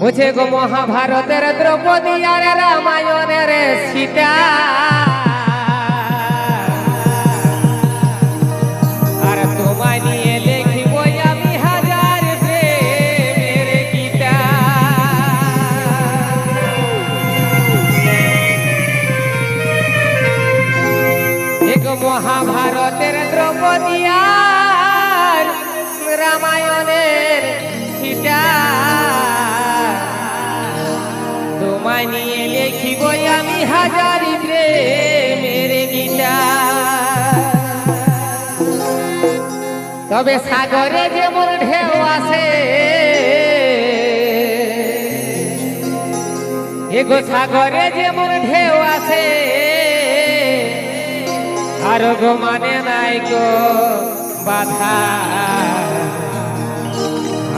বুঝে গো মহাভারতের দ্রৌপদী আর রামায়ণের সীতা। তবে সাগরে যেমন ঢেউ আসে এগো সাগরে যেমন ঢেউ আসে আর গো মানে নাই গো বাধা।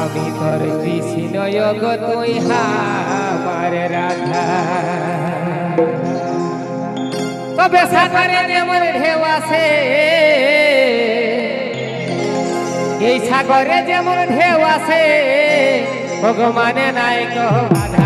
আমি তোর দিছি নয় গো তুই হামার রাধা। তবে সাগরে যেমন ঢেউ আসে এই সাগরে যেমন ঢেউ আছে ভগবানে নাই কহ বাধা।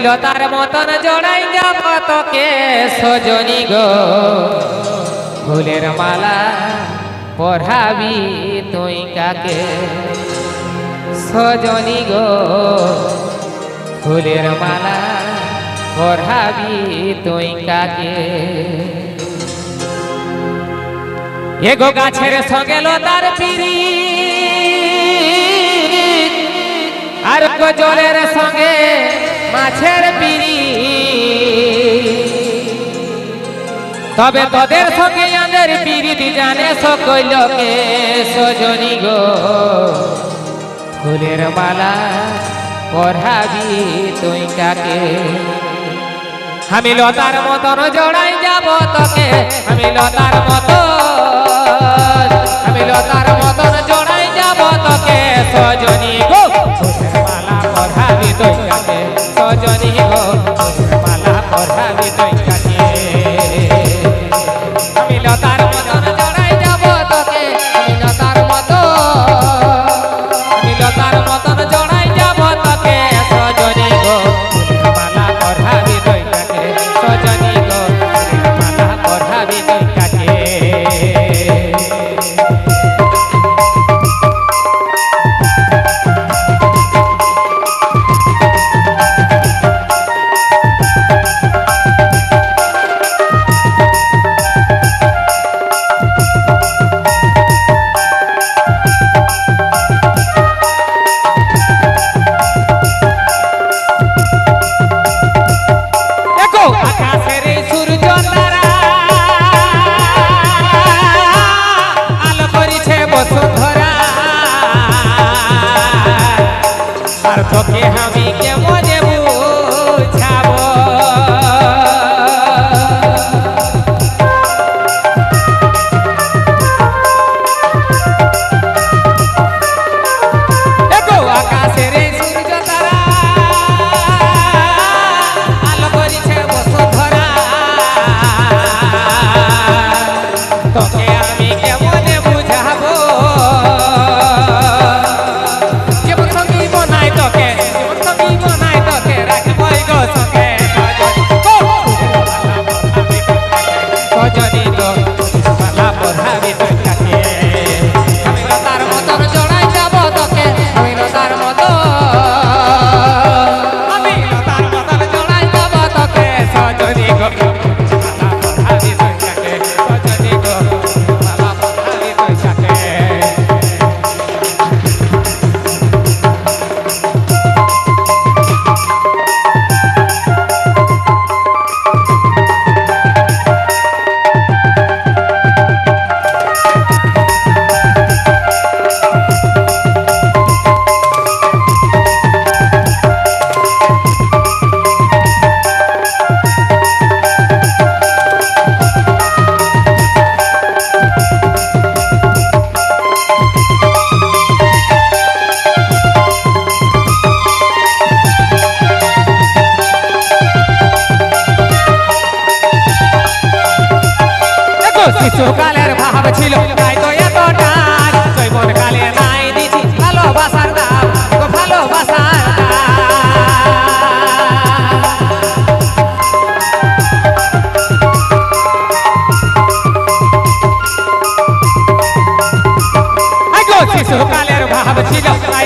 আমি লতার মতন জড়াই যাব তোকে সজনী গো। ফুলের মালা পড়াবি তুই কাকে? সজনী গো, ফুলের মালা পড়াবি তুই কাকে? এগো গাছের সঙ্গে লতার পিড়ি আর জলের সঙ্গে মাছের পিড়ি। তবে তোদের সঙ্গে আমাদের পিড়িতি জানে সকল লোকে সজনী গো। ফুলের মালা পড়াবি তুই কাকে? আমি লতার মতন জড়াই যাব তোকে। আমি লতার মতন আমি লতার মতন জড়াই যাব তোকে। সজনী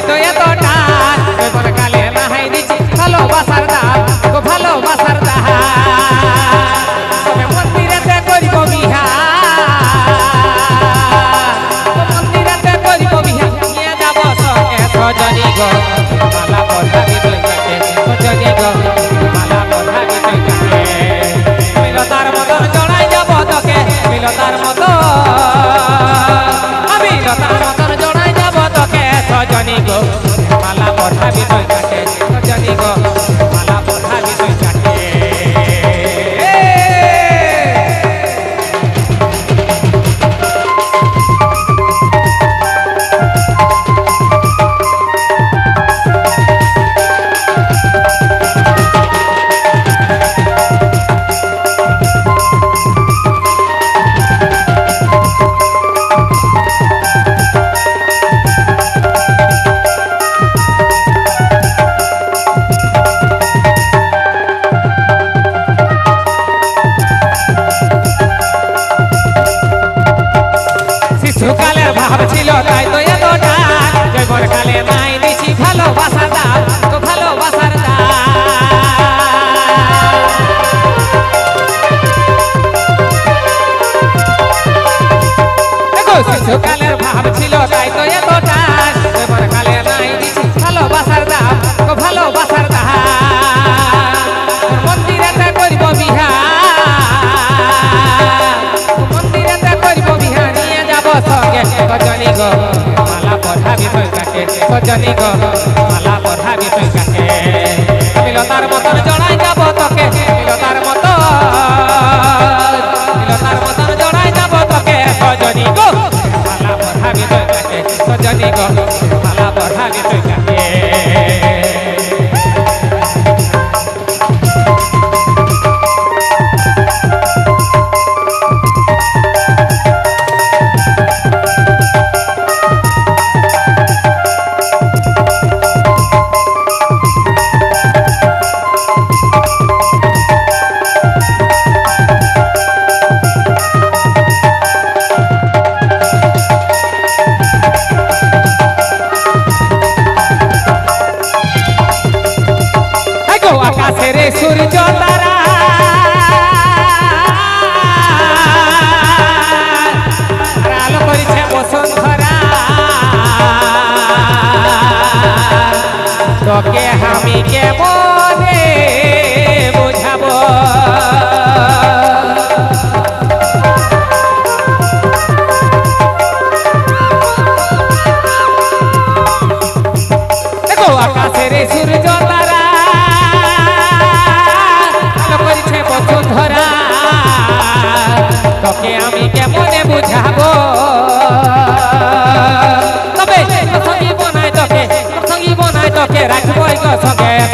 তো এত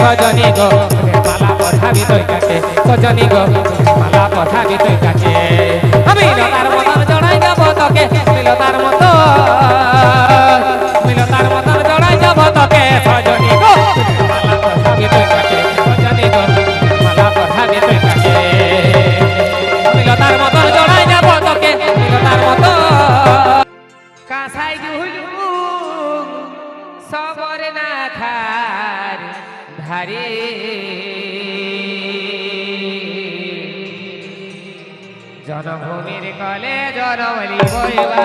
সজনী গো, মালা পঠাবি তুই কাছে সজনী গো, মালা পঠাবি তুই কাছে আমি লতার মতন জড়াই দেব তোকে লতার মতো कले जनवली बोलवा